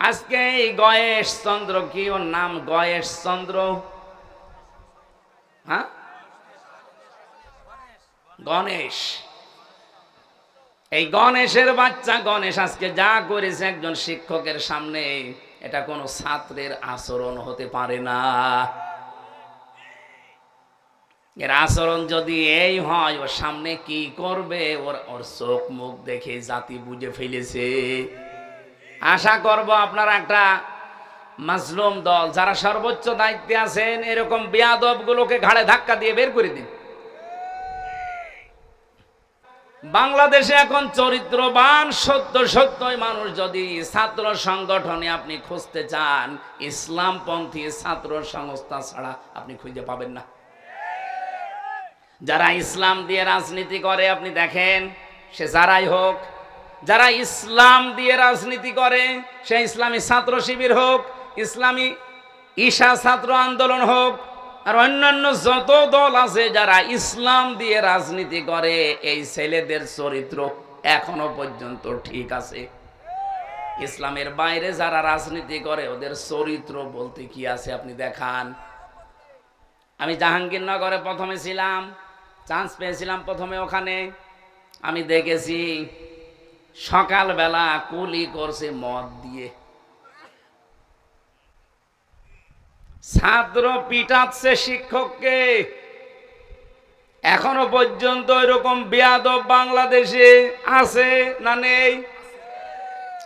আজকে এই গয়েশ চন্দ্র কি ওর নাম গয়েশ চন্দ্র? হ্যাঁ? গণেশ। এই গণেশের বাচ্চা গণেশ আজকে যা করেছে একজন শিক্ষকের সামনে, এটা কোনো ছাত্রের আচরণ হতে পারে না। এর আচরণ যদি এই হয়, ওর সামনে কি করবে? ওর ওর চোখ মুখ দেখে জাতি বুঝে ফেলেছে। আশা করব আপনারা একটা মাজলুম দল, যারা সর্বোচ্চ দায়িত্বে আছেন, এরকম বেয়াদব গুলোকে ঘাড়ে ধাক্কা দিয়ে বের করে দিন। বাংলাদেশে এখন চরিত্রবান, সত্য সত্যই মানুষ যদি ছাত্র সংগঠনে আপনি খুঁজতে চান, ইসলামপন্থী ছাত্র সংস্থা ছাড়া আপনি খুঁজে পাবেন না। যারা ইসলাম দিয়ে রাজনীতি করে, আপনি দেখেন, সে যারাই হোক যারা ইসলাম দিয়ে রাজনীতি করে, সে ইসলামী ছাত্র শিবির হোক, ইসলামী ঈশা ছাত্র আন্দোলন হোক, আর অন্যান্য যত দল আছে যারা ইসলাম দিয়ে রাজনীতি করে, এই ছেলেদের চরিত্র এখনও পর্যন্ত ঠিক আছে। ইসলামের বাইরে যারা রাজনীতি করে, ওদের চরিত্র বলতে কি আছে আপনি দেখান। আমি জাহাঙ্গীরনগরে প্রথমে ছিলাম, চান্স পেয়েছিলাম প্রথমে ওখানে। আমি দেখেছি সকালবেলা কুলি করছে মদ দিয়ে। ছাত্র পিটাচ্ছে শিক্ষককে। এখনও পর্যন্ত এরকম বেয়াদব বাংলাদেশে আছে না নেই?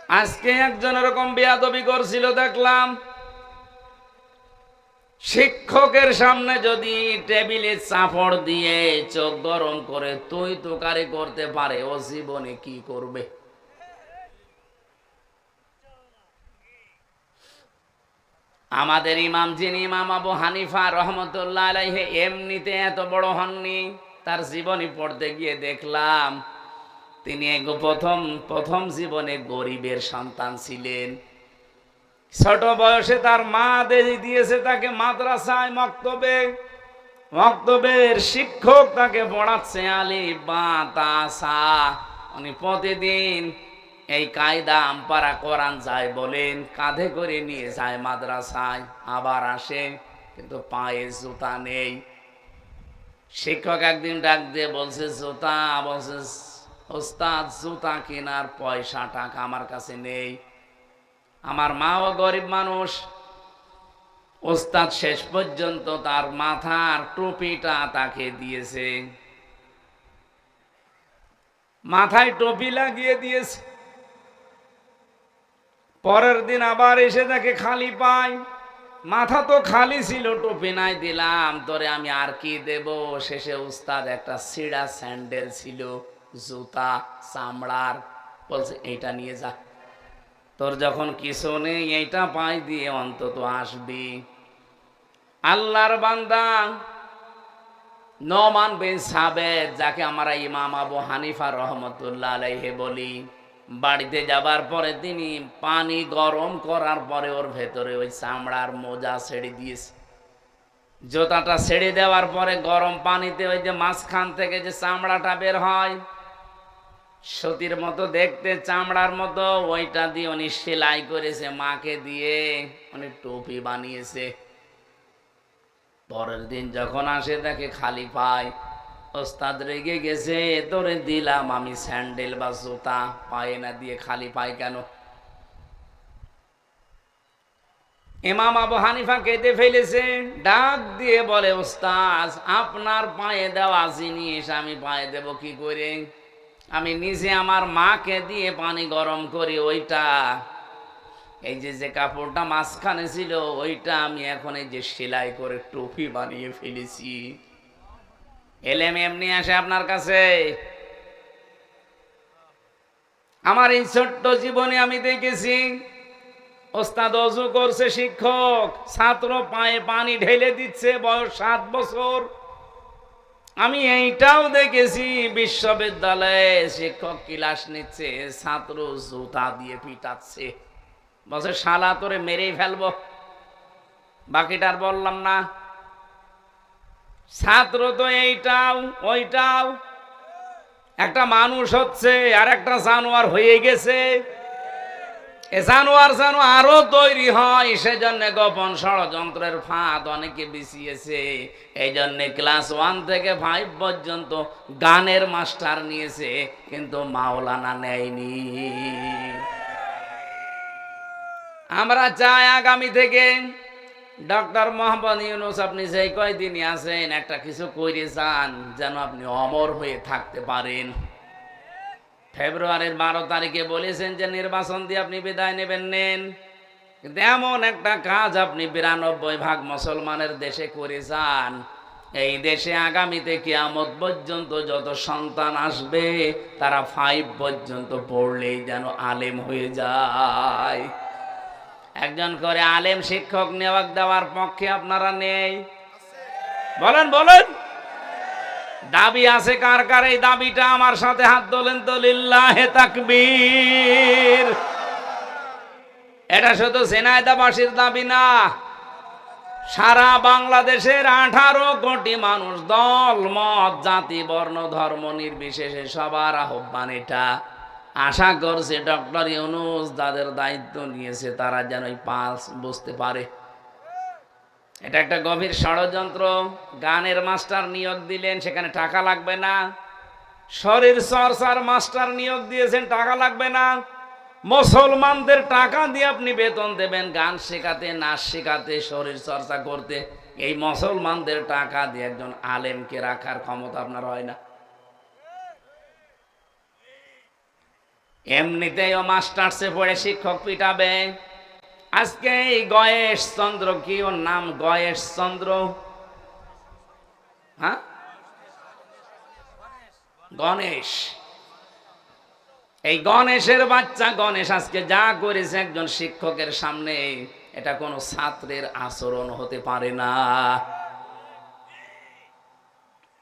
আজকে একজন এরকম বেয়াদবি করছিল, দেখলাম। শিক্ষকের সামনে যদি টেবিলে চাপড় দিয়ে চোখ গরম করে তুই তোকারি করতে পারে, ও জীবনে কি করবে? আমাদের ইমাম যিনি ইমাম আবু হানিফা রহমতুল্লাহ আলাইহে এমনিতে এত বড় হননি, তার জীবনী পড়তে গিয়ে দেখলাম, তিনি প্রথম প্রথম জীবনে গরিবের সন্তান ছিলেন। ছোট বয়সে তার মা দিয়েছে তাকে মাদ্রাসায় মক্তবে। মক্তবের শিক্ষক তাকে পড়াচ্ছে আলি বা উনি প্রতিদিন এই কায়দা আমপারা কোরআন যায় বলেন, কাঁধে করে নিয়ে যায় মাদ্রাসায়, আবার আসে, কিন্তু পায়ে জুতা নেই। শিক্ষক একদিন ডাক দিয়ে বলছে, জুতা, বলছে, ওস্তাদ, জুতা কেনার পয়সা, টাকা আমার কাছে নেই। আমার মাও গরিব মানুষ। ওস্তাদ শেষ পর্যন্ত তার মাথার টুপিটা তাকে দিয়েছে। মাথায় টুপি লাগিয়ে দিয়েছে। পরের দিন আবার এসে তাকে খালি পাই মাথা তো খালি ছিল, টুপি নাই, দিলাম, তোরে আমি আর কি দেব? শেষে উস্তাদ একটা সিড়া স্যান্ডেল ছিল, জুতা, চামড়ার, বলছে এটা নিয়ে যা। তোর যখন কিছু নেই, এইটা পাই দিয়ে অন্তত আসবি। আল্লাহর বান্দা নমান বিন সাবেদ, যাকে আমরা ইমাম আবু হানিফা রহমতুল্লাহ আলাইহে বলি, বাড়িতে যাবার পরে তিনি পানি গরম করার পরে ওর ভেতরে ওই চামড়ার মোজা ছেড়ে দিয়েছে। জোতাটা ছেড়ে দেওয়ার পরে গরম পানিতে ওই যে মাঝখান থেকে যে চামড়াটা বের হয় সতীর মতো দেখতে, চামড়ার মতো, ওইটা দিয়ে উনি সেলাই করেছে, মাকে দিয়ে উনি টুপি বানিয়েছে। পরের দিন যখন আসে তাকে খালি পায়, ওস্তাদ রেগে গেছে তোরে দিলাম আমি স্যান্ডেল বা জুতা, পায়ে না দিয়ে খালি পাই কেন? ইমাম আবু হানিফা কেটে ফেলেছে, ডাক দিয়ে বলে ওস্তাজ আপনার পায়ে দেওয়া জিনিস আমি পায়ে দেব কি করে? আমি নিজে আমার মাকে দিয়ে পানি গরম করি, ওইটা। এই যে যে কাপড়টা মাঝখানে ছিল, ওইটা আমি এখন এই যে সেলাই করে টুপি বানিয়ে ফেলেছি। এলেম এমনি আসে আপনার কাছে? আমার এই ছোট্ট জীবনে আমি দেখেছি, ওস্তাদ অজু করছে শিক্ষক, ছাত্র পায়ে পানি ঢেলে দিচ্ছে, বয়স সাত বছর। আমি এইটাও দেখেছি, বিশ্ববিদ্যালয়ে শিক্ষক ক্লাস নিচ্ছে, ছাত্র জুতা দিয়ে পিটাচ্ছে। বলছে, শালা, তোরে মেরেই ফেলব। বাকিটার বললাম না। ছাত্র তো এইটাও, ওইটাও। একটা মানুষ হচ্ছে আর একটা জানোয়ার হয়ে গেছে। এ জানোয়ার যেন আরও তৈরি হয়, সেজন্য গোপন ষড়যন্ত্রের ফাঁদ অনেকে বিছিয়েছে। এই জন্য ক্লাস ওয়ান থেকে ফাইভ পর্যন্ত গানের মাস্টার নিয়েছে, কিন্তু মাওলানা নেয়নি। আমরা চাই আগামী থেকে ডক্টর মোহাম্মদ ইউনুস, আপনি সেই কয়দিনই আছেন, একটা কিছু করে যান, যেন আপনি অমর হয়ে থাকতে পারেন। ফেব্রুয়ারির বারো তারিখে বলেছেন যে নির্বাচন দিয়ে আপনি বিদায় নেবেন, নেন। কিন্তু এমন একটা কাজ আপনি বিরানব্বই ভাগ মুসলমানের দেশে করে যান। এই দেশে আগামীতে কিয়ামত পর্যন্ত যত সন্তান আসবে, তারা ফাইভ পর্যন্ত পড়লেই যেন আলেম হয়ে যায়। একজন করে আলেম শিক্ষক নেওয়াক দেওয়ার পক্ষে আপনারা নেই। বলেন বলেন। দাবি আছে কার কার? এই দাবিটা আমার সাথে হাত তোলেন তো লিল্লাহে তাকবীর। এটা শুধু সেনায়দাবাসীর দাবি না, সারা বাংলাদেশের আঠারো কোটি মানুষ দল, মত, জাতি, বর্ণ, ধর্ম নির্বিশেষে সবার আহ্বান এটা। আশা করছে ডক্টর ইউনুস যাদের দায়িত্ব নিয়েছে তারা যেন এই পালস বুঝতে পারে। এটা একটা গভীর ষড়যন্ত্র। গানের মাস্টার নিয়োগ দিলেন, সেখানে টাকা লাগবে না। শরীর চর্চার মাস্টার নিয়োগ দিয়েছেন, টাকা লাগবে না। মুসলমানদের টাকা দিয়ে আপনি বেতন দেবেন, গান শেখাতে, নাচ শেখাতে, শরীর চর্চা করতে। এই মুসলমানদের টাকা দিয়ে একজন আলেমকে রাখার ক্ষমতা আপনার হয় না। এমনিতেই ও মাস্টার্সে পড়ে শিক্ষক পিটাবে। আজকে এই গয়েশ চন্দ্র, কি ওর নাম গয়েশ চন্দ্র? হ্যাঁ? গণেশ। এই গণেশের বাচ্চা গণেশ আজকে যা করেছে একজন শিক্ষকের সামনে, এটা কোনো ছাত্রের আচরণ হতে পারে না।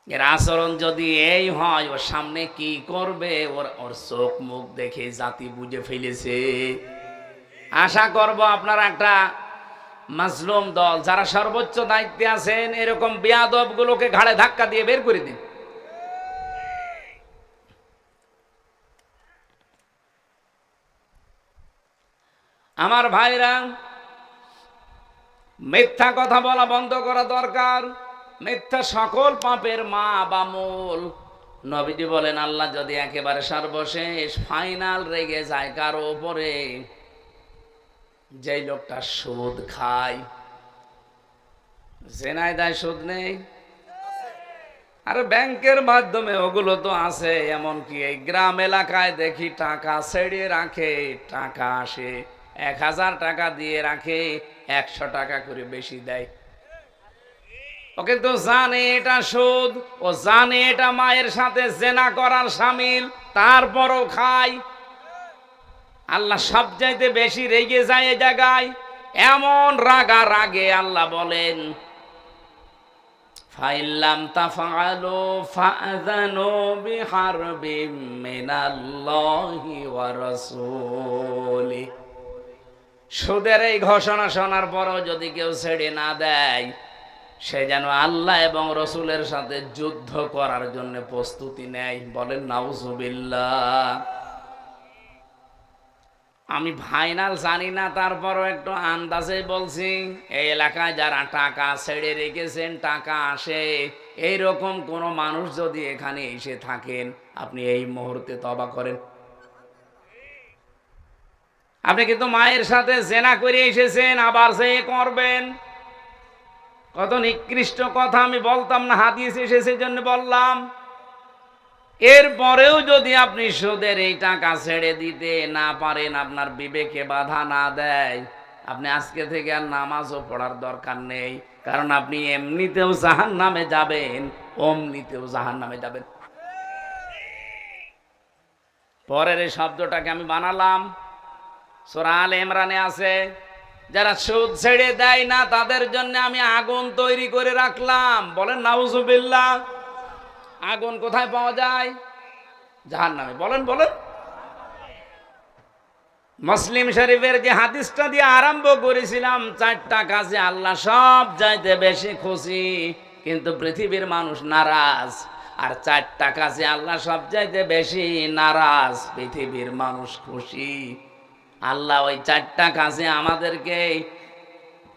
এর আচরণ যদি এই হয়, ওর সামনে কি করবে? ওর ওর চোখ মুখ দেখে জাতি বুঝে ফেলেছে। আশা করব আপনারা একটা মাজলুম দল, যারা সর্বোচ্চ দায়িত্বে আছেন, এরকম বিয়াদব গুলোকে ঘাড়ে ধাক্কা দিয়ে বের করে দিন। আমার ভাইরা, মিথ্যা কথা বলা বন্ধ করা দরকার। মিথ্যা সকল পাপের মা বা মূল। নবীজি বলেন, আল্লাহ যদি একেবারে সর্বশেষ, ফাইনাল রেগে যায় কারও ওপরে যেই লোকটা সুদ খায়। জেনায় দেয় সুদ নেই? আর ব্যাংকের মাধ্যমে ওগুলো তো আছে, এমনকি এই গ্রাম এলাকায় দেখি টাকা ছেড়ে রাখে, টাকা আসে, এক হাজার টাকা দিয়ে রাখে, একশো টাকা করে বেশি দেয়। ও কিন্তু জানে এটা সুদ, ও জানে এটা মায়ের সাথে জেনা করার সামিল, তারপরও খায়। আল্লাহ সব চাইতে বেশি রেগে যায় জায়গায়। এমন রাগা রাগে আল্লাহ বলেন সুদের এই ঘোষণা শোনার পরও যদি কেউ ছেড়ে না দেয়, সে যেন আল্লাহ এবং রসুলের সাথে যুদ্ধ করার জন্য প্রস্তুতি নেয়। বলেন, নাউজুবিল্লাহ। আমি ফাইনাল জানি না, তারপরও একটু আন্দাজে বলছি, এই এলাকায় যারা টাকা ছেড়ে রেখেছেন, টাকা আসে এই রকম কোনো মানুষ যদি এখানে এসে থাকেন, আপনি এই মুহূর্তে তবা করেন। আপনি কিন্তু মায়ের সাথে জেনা করে এসেছেন, আবার সে করবেন। কত নিকৃষ্ট কথা আমি বলতাম না, হাদিস এসেছে জন্য বললাম। এরপরেও যদি আপনি সুদের এই টাকা ছেড়ে দিতে না পারেন, আপনার বিবেকে বাধা না দেয়। আপনি আজকে থেকে আর নামাজও পড়ার দরকার নেই, কারণ আপনি এমনিতেও জাহান নামে যাবেন, অমনিতেও জাহান নামে যাবেন। পরের এই শব্দটাকে আমি বানালাম। সোরাল ইমরানে আছে, যারা সুদ ছেড়ে দেয় না, তাদের জন্য আমি আগুন তৈরি করে রাখলাম। বলেন, নাউজুবিল্লাহ। আগুন কোথায় পাওয়া যায়? জাহান নামে বলেন বলেন। মুসলিম শরীফের যে হাদিসটা দিয়ে আরম্ভ করেছিলাম, চারটা কাজে আল্লাহ সব চাইতে বেশি খুশি, কিন্তু পৃথিবীর মানুষ নারাজ। আর চারটা কাজে আল্লাহ সব চাইতে বেশি নারাজ, পৃথিবীর মানুষ খুশি। আল্লাহ ওই চারটা কাজে আমাদেরকে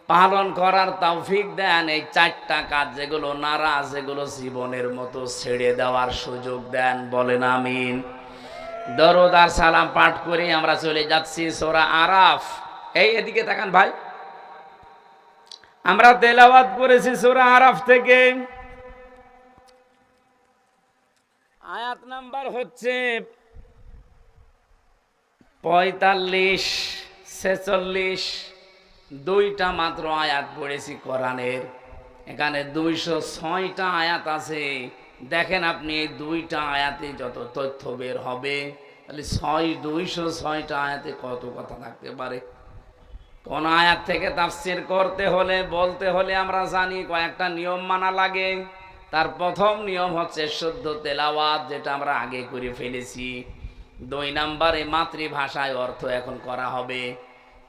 পালন করার তৌফিক দেন এই চারটা কাজ যেগুলো নারাজ, যেগুলো জীবনের মতো ছেড়ে দেওয়ার সুযোগ দেন, বলেন আমিন। দরদ আর সালাম পাঠ করে আমরা চলে যাচ্ছি সোরা আরাফ। এই এদিকে তাকান ভাই। আমরা তেলাওয়াত করেছি সোরা আরাফ থেকে। আয়াত নাম্বার হচ্ছে পঁয়তাল্লিশ, ছেচল্লিশ। দুইটা মাত্র আয়াত পড়েছি কোরআনের। এখানে দুইশো ছয়টা আয়াত আছে। দেখেন আপনি এই দুইটা আয়াতে যত তথ্য বের হবে, তাহলে ছয়, দুইশো ছয়টা আয়াতে কত কথা থাকতে পারে? কোন আয়াত থেকে তাফসির করতে হলে, বলতে হলে আমরা জানি কয়েকটা নিয়ম মানা লাগে। তার প্রথম নিয়ম হচ্ছে শুদ্ধ তেলাওয়াত, যেটা আমরা আগে করে ফেলেছি। দুই নাম্বারে মাতৃভাষায় অর্থ এখন করা হবে।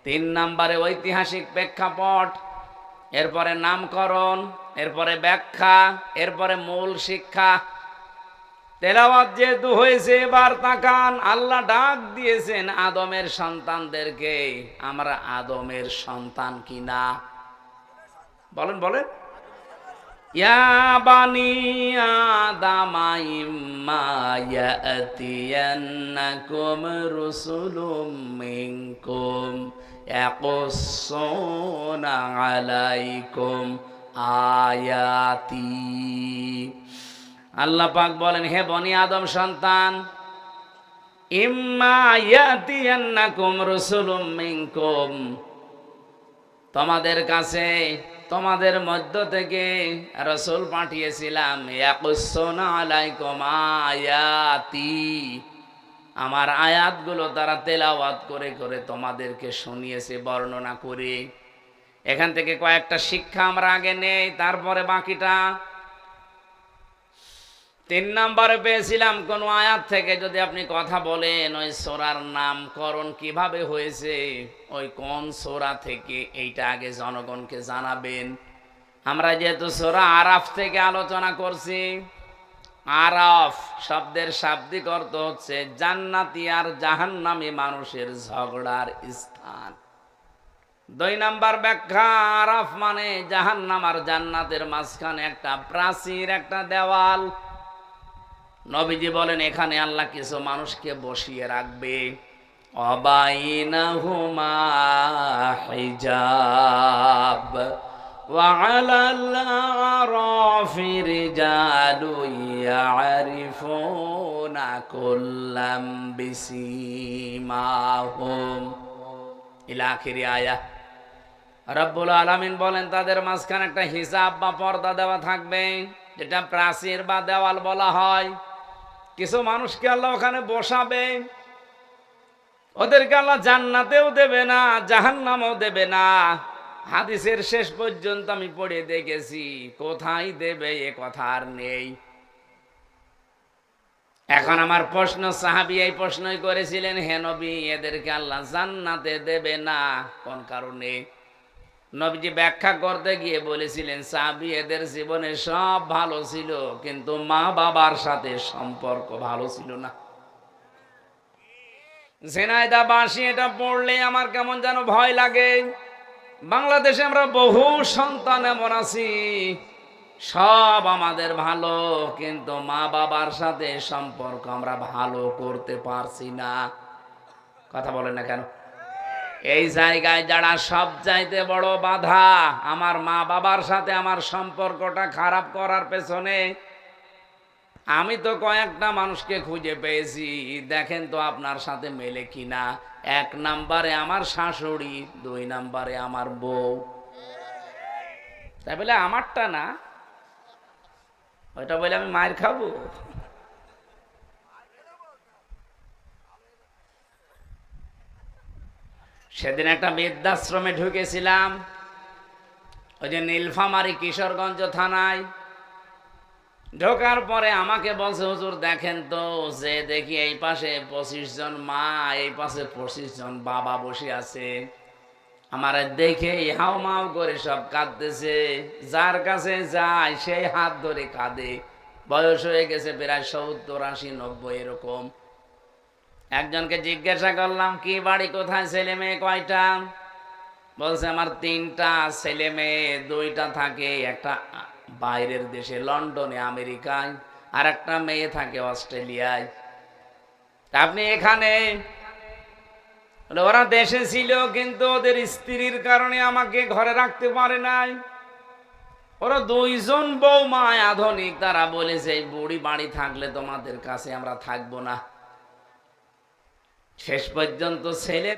তিন নাম্বারে ঐতিহাসিক প্রেক্ষাপট। এরপরে নামকরণ, এরপরে ব্যাখ্যা, এরপরে মূল শিক্ষা। তেলাওয়াত যেহেতু হয়েছে, এবার তাকান, আল্লাহ ডাক দিয়েছেন আদমের সন্তানদেরকে। আমরা আদমের সন্তান কিনা? বলেন বলেন। ইয়া বানি আদামা ইম্মা ইয়াতিয়ান্নাকুম রুসুলুম মিনকুম। ইয়াকুসুনা আলাইকুম আয়াতি আল্লাহ পাক বলেন, হে বনি আদম সন্তান তোমাদের কাছে, তোমাদের মধ্য থেকে রসুল পাঠিয়েছিলাম আলাইকুম আয়াতি। আমার আয়াতগুলো তারা তেলাওয়াত করে করে তোমাদেরকে শুনিয়েছে, বর্ণনা করে। এখান থেকে কয়েকটা শিক্ষা আমরা আগে নেই, তারপরে বাকিটা। তিন নম্বরে পেয়েছিলাম, কোন আয়াত থেকে যদি আপনি কথা বলেন, ওই সোরার নামকরণ কীভাবে হয়েছে, ওই কোন সোরা থেকে এইটা আগে জনগণকে জানাবেন। আমরা যেহেতু সোরা আরাফ থেকে আলোচনা করছি আরাফ শব্দের শাব্দিক অর্থ হচ্ছে জান্নাতি আর জাহান্নামী মানুষের ঝগড়ার স্থান। দুই নাম্বার ব্যাখ্যা, আরাফ মানে জাহান্নাম আর জান্নাতের মাঝখানে একটা প্রাচীর, একটা দেওয়াল। নবীজি বলেন, এখানে আল্লাহ কিছু মানুষকে বসিয়ে রাখবে। অবাইনাহুমা হিজাব। وعلى الأعراف رجال يعرفون كلا بسيماهم إلى آخر آية রব্বুল আলামিন বলেন তাদের মাঝখানে একটা হিসাব বা পর্দা দেওয়া থাকবে যেটা প্রাচীর বা দেওয়াল বলা হয় কিছু মানুষকে আল্লাহ ওখানে বসাবে ওদেরকে আল্লাহ জান্নাতেও দেবে না জাহান্নামও দেবে না হাদিসের শেষ পর্যন্ত আমি পড়ে দেখেছি, কোথায় দেবে এ কথা আর নেই। এখন আমার প্রশ্ন, সাহাবি এই প্রশ্নই করেছিলেন, হে নবী, এদেরকে আল্লাহ জান্নাতে দেবে না? কোন কারণে? নবীজি ব্যাখ্যা করতে গিয়ে বলেছিলেন, সাহাবি, এদের জীবনে সব ভালো ছিল, কিন্তু মা বাবার সাথে সম্পর্ক ভালো ছিল না। জেনায়দা বাসি এটা পড়লে আমার কেমন যেন ভয় লাগে। বাংলাদেশে আমরা বহু সন্তান এমন আছি। সব আমাদের ভালো, কিন্তু মা বাবার সাথে সম্পর্ক আমরা ভালো করতে পারছি না। কথা বলেন না কেন? এই জায়গায় যারা সব চাইতে বড় বাধা, আমার মা বাবার সাথে আমার সম্পর্কটা খারাপ করার পেছনে আমি তো কয়েকটা মানুষকে খুঁজে পেয়েছি। দেখেন তো আপনার সাথে মেলে কিনা। এক নাম্বারে আমার শাশুড়ি, দুই নাম্বারে আমার বউ। তাই বলে আমারটা না? ওইটা বলে আমি মায়ের খাব? সেদিন একটা বৃদ্ধাশ্রমে ঢুকেছিলাম। ওই যে নীলফামারি কিশোরগঞ্জ থানায়। ঢোকার পরে আমাকে বলছে, হুজুর, দেখেন তো যে দেখি এই পাশে পঁচিশ জন মা, এই পাশে পঁচিশ জন বাবা বসে আছে। আমার দেখে হাও মাও করে সব কাঁদতেছে। যার কাছে যায় সেই হাত ধরে কাঁদে। বয়স হয়ে গেছে প্রায় সত্তর, আশি, নব্বই, এরকম। একজনকে জিজ্ঞাসা করলাম, কি বাড়ি, কোথায়, ছেলে মেয়ে কয়টা? বলছে, আমার তিনটা ছেলে মেয়ে, দুইটা থাকে, একটা বাইরের দেশে, লন্ডনে, আমেরিকায় আর একটা মেয়ে থাকে অস্ট্রেলিয়ায়। আপনি এখানে ওরা দেশে ছিল, কিন্তু ওদের স্ত্রীর কারণে আমাকে ঘরে রাখতে পারে নাই। ওরা দুইজন বৌমায় আধুনিক, তারা বলেছে বুড়ি বাড়ি থাকলে তোমাদের কাছে আমরা থাকব না। শেষ পর্যন্ত ছেলে